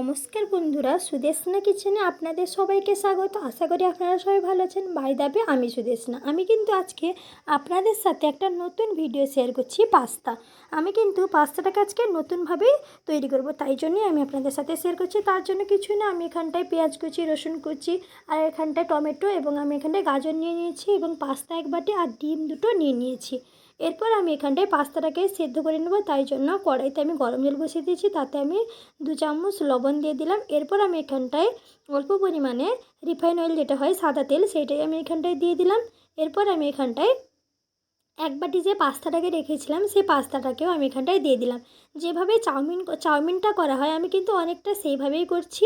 নমস্কার বন্ধুরা সুদেশনা কিচেনে আপনাদের সবাইকে স্বাগত। আশা করি আপনারা সবাই ভালো আছেন। বাই দাবে আমি সুদেশনা আমি কিন্তু আজকে আপনাদের সাথে একটা নতুন ভিডিও শেয়ার করছি, পাস্তা। আমি কিন্তু পাস্তাটাকে আজকে নতুনভাবে তৈরি করব, তাই জন্যই আমি আপনাদের সাথে শেয়ার করছি। তার জন্য কিছুই না, আমি এখানটায় পেঁয়াজ কুচি, রসুন কুচি আর এখানটায় টমেটো এবং আমি এখানটায় গাজর নিয়ে নিয়েছি এবং পাস্তা এক বাটি আর ডিম দুটো নিয়ে নিয়েছি। এরপর আমি এখানটায় পাস্তাটাকে সেদ্ধ করে নেব, তাই জন্য কড়াইতে আমি গরম জল বসিয়ে দিয়েছি, তাতে আমি দু চামচ লবণ দিয়ে দিলাম। এরপর আমি এখানটায় অল্প পরিমাণে রিফাইন অয়েল যেটা হয় সাদা তেল সেটাই আমি এখানটায় দিয়ে দিলাম। এরপর আমি এখানটায় এক বাটি যে পাস্তাটাকে রেখেছিলাম, সেই পাস্তাটাকেও আমি এখানটায় দিয়ে দিলাম। যেভাবে চাউমিন চাউমিনটা করা হয়, আমি কিন্তু অনেকটা সেইভাবেই করছি।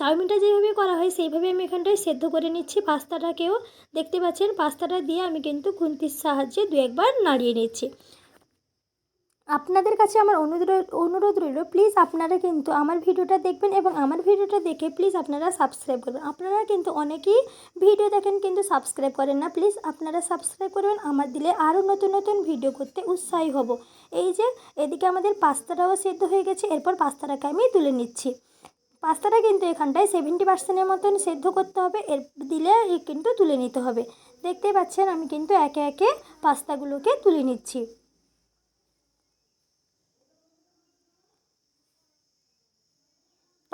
চাউমিনটা যেভাবে করা হয়, সেইভাবে আমি এখানটায় সেদ্ধ করে নিচ্ছি। পাস্তাটাকেও দেখতে পাচ্ছেন, পাস্তাটা দিয়ে আমি কিন্তু খুন্তির সাহায্যে দু একবার নাড়িয়ে নিচ্ছি। আপনাদের কাছে আমার অনুরোধ অনুরোধ রইল প্লিজ আপনারা কিন্তু আমার ভিডিওটা দেখবেন এবং আমার ভিডিওটা দেখে প্লিজ আপনারা সাবস্ক্রাইব করবেন। আপনারা কিন্তু অনেকেই ভিডিও দেখেন কিন্তু সাবস্ক্রাইব করেন না। প্লিজ আপনারা সাবস্ক্রাইব করবেন, আমার দিলে আরও নতুন নতুন ভিডিও করতে উৎসাহী হব। এই যে, এদিকে আমাদের পাস্তাটাও সেদ্ধ হয়ে গেছে, এরপর পাস্তাটাকে আমি তুলে নিচ্ছি। পাস্তাটা কিন্তু এখানটায় সেভেন্টি পার্সেন্টের মতন সেদ্ধ করতে হবে, এর দিলে কিন্তু তুলে নিতে হবে। দেখতে পাচ্ছেন, আমি কিন্তু একে একে পাস্তাগুলোকে তুলে নিচ্ছি।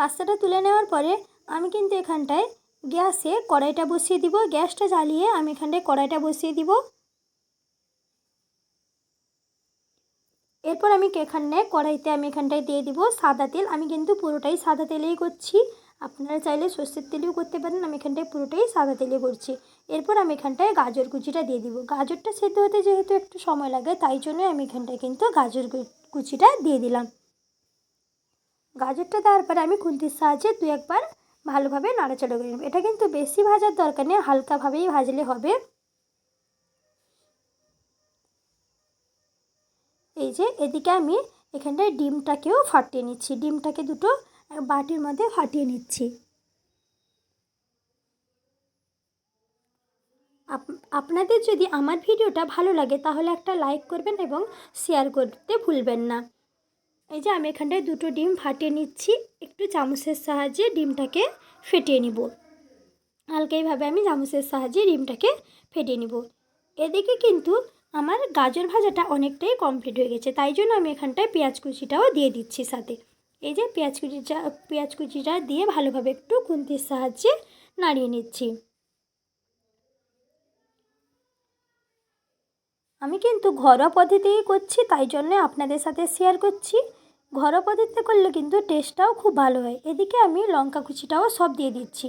পাস্তাটা তুলে নেওয়ার পরে আমি কিন্তু এখানটায় গ্যাসে কড়াইটা বসিয়ে দিব। গ্যাসটা জ্বালিয়ে আমি এখানটায় কড়াইটা বসিয়ে দিব। এরপর আমি এখানে কড়াইতে আমি এখানটায় দিয়ে দিব সাদা তেল। আমি কিন্তু পুরোটাই সাদা তেলেই করছি। আপনারা চাইলে সর্ষের তেলেও করতে পারেন। আমি এখানটায় পুরোটাই সাদা তেলে করছি। এরপর আমি এখানটায় গাজর কুচিটা দিয়ে দিব। গাজরটা সেদ্ধ হতে যেহেতু একটু সময় লাগে, তাই জন্যই আমি এখানটায় কিন্তু গাজর কুচিটা দিয়ে দিলাম। গাজরটা দেওয়ার পরে আমি খুন্তির সাহায্যে দু একবার ভালোভাবে নাড়াচাড়া করে নেব। এটা কিন্তু বেশি ভাজার দরকার নেই, হালকাভাবেই ভাজলে হবে। এই যে এদিকে আমি এখানটায় ডিমটাকেও ফাটিয়ে নিচ্ছি। ডিমটাকে দুটো বাটির মধ্যে ফাটিয়ে নিচ্ছি। আপনাদের যদি আমার ভিডিওটা ভালো লাগে তাহলে একটা লাইক করবেন এবং শেয়ার করতে ভুলবেন না। এই যে আমি এখানটায় দুটো ডিম ফাটিয়ে নিচ্ছি। একটু চামচের সাহায্যে ডিমটাকে ফেটিয়ে নিব। হালকা এইভাবে আমি চামচের সাহায্যে ডিমটাকে ফেটিয়ে নিব। এদিকে কিন্তু আমার গাজর ভাজাটা অনেকটাই কমপ্লিট হয়ে গেছে। তাই জন্য আমি এখানটায় পেঁয়াজ কুচিটাও দিয়ে দিচ্ছি সাথে। এই যে পেঁয়াজ কুচিটা পেঁয়াজ কুচিটা দিয়ে ভালোভাবে একটু খুন্তির সাহায্যে নাড়িয়ে নিচ্ছি। আমি কিন্তু ঘরোয়া পদ্ধতিতেই করছি, তাই জন্য আপনাদের সাথে শেয়ার করছি। ঘরোয়া পদ্ধতিতে করলে কিন্তু টেস্টটাও খুব ভালো হয়। এদিকে আমি লঙ্কা কুচিটাও সব দিয়ে দিচ্ছি।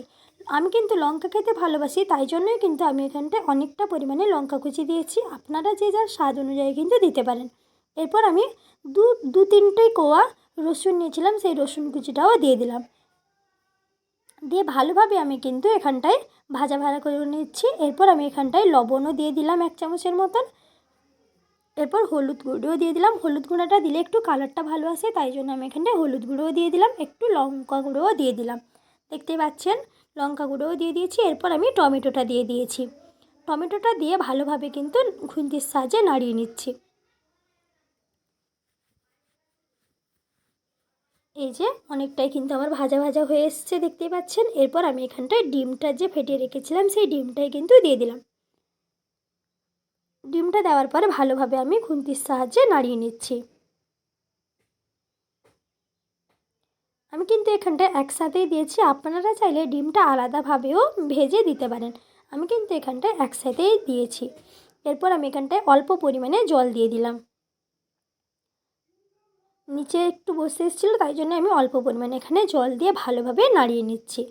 আমি কিন্তু লঙ্কা খেতে ভালোবাসি, তাই জন্যই কিন্তু আমি এখানটায় অনেকটা পরিমাণে লঙ্কা কুচি দিয়েছি। আপনারা যে যার স্বাদ অনুযায়ী কিন্তু দিতে পারেন। এরপর আমি দু দু তিনটে কোয়া রসুন নিয়েছিলাম, সেই রসুন কুচিটাও দিয়ে দিলাম। দিয়ে ভালোভাবে আমি কিন্তু এখানটায় ভাজা ভাজা করে নিচ্ছি। এরপর আমি এখানটায় লবণও দিয়ে দিলাম এক চামচের মতন। এরপর হলুদ গুঁড়োও দিয়ে দিলাম। হলুদ গুঁড়োটা দিলে একটু কালারটা ভালো আসে, তাই জন্য আমি এখানটায় হলুদ গুঁড়োও দিয়ে দিলাম, একটু লঙ্কা গুঁড়োও দিয়ে দিলাম। দেখতে পাচ্ছেন, লঙ্কা গুঁড়োও দিয়ে দিয়েছি, এরপর আমি টমেটোটা দিয়ে দিয়েছি। টমেটোটা দিয়ে ভালোভাবে কিন্তু খুন্তির সাহায্যে নাড়িয়ে নিচ্ছি। এই যে অনেকটাই কিন্তু আমার ভাজা ভাজা হয়ে এসছে, দেখতেই পাচ্ছেন। এরপর আমি এখানটায় ডিমটা যে ফেটিয়ে রেখেছিলাম, সেই ডিমটাই কিন্তু দিয়ে দিলাম। ডিমটা দেওয়ার পরে ভালোভাবে আমি খুন্তির সাহায্যে নাড়িয়ে নিচ্ছি। আমি কিন্তু এখানটায় একসাথেই দিয়েছি। আপনারা চাইলে ডিমটা আলাদাভাবেও ভেজে দিতে পারেন। আমি কিন্তু এখানটায় একসাথেই দিয়েছি। এরপর আমি এখানটায় অল্প পরিমাণে জল দিয়ে দিলাম। নিচে একটু বসে এসেছিল, তাই জন্য আমি অল্প পরিমাণে এখানে জল দিয়ে ভালোভাবে নাড়িয়ে নিচ্ছি।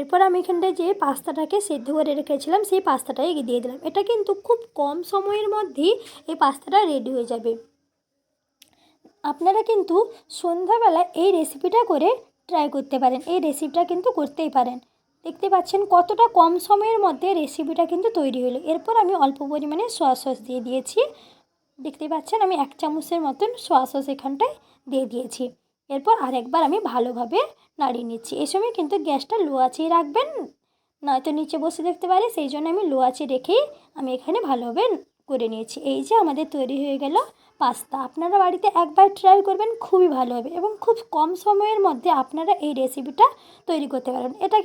এরপর আমি এখানটায় যে পাস্তাটাকে সেদ্ধ করে রেখেছিলাম, সেই পাস্তাটাই দিয়ে দিলাম। এটা কিন্তু খুব কম সময়ের মধ্যেই এই পাস্তাটা রেডি হয়ে যাবে। আপনারা কিন্তু সন্ধ্যাবেলা এই রেসিপিটা করে ট্রাই করতে পারেন। এই রেসিপিটা কিন্তু করতেই পারেন। দেখতে পাচ্ছেন কতটা কম সময়ের মধ্যে রেসিপিটা কিন্তু তৈরি হলো। এরপর আমি অল্প পরিমাণে সোয়া সস দিয়ে দিয়েছি। দেখতে পাচ্ছেন আমি এক চামচের মতন সোয়া সস এখানটায় দিয়ে দিয়েছি। এরপর আরেকবার আমি ভালোভাবে নাড়িয়ে নিচ্ছি। এই সময় কিন্তু গ্যাসটা লো আছেই রাখবেন। নয়তো নিচে বসে দেখতে পারে, সেই জন্য আমি লো আছে রেখেই আমি এখানে ভালোভাবে করে নিয়েছি। এই যে আমাদের তৈরি হয়ে গেল পাস্তা। আপনারা বাড়িতে একবার ট্রাই করবেন, খুবই ভালো হবে এবং খুব কম সময়ের মধ্যে আপনারা এই রেসিপিটা তৈরি করতে পারেন এটা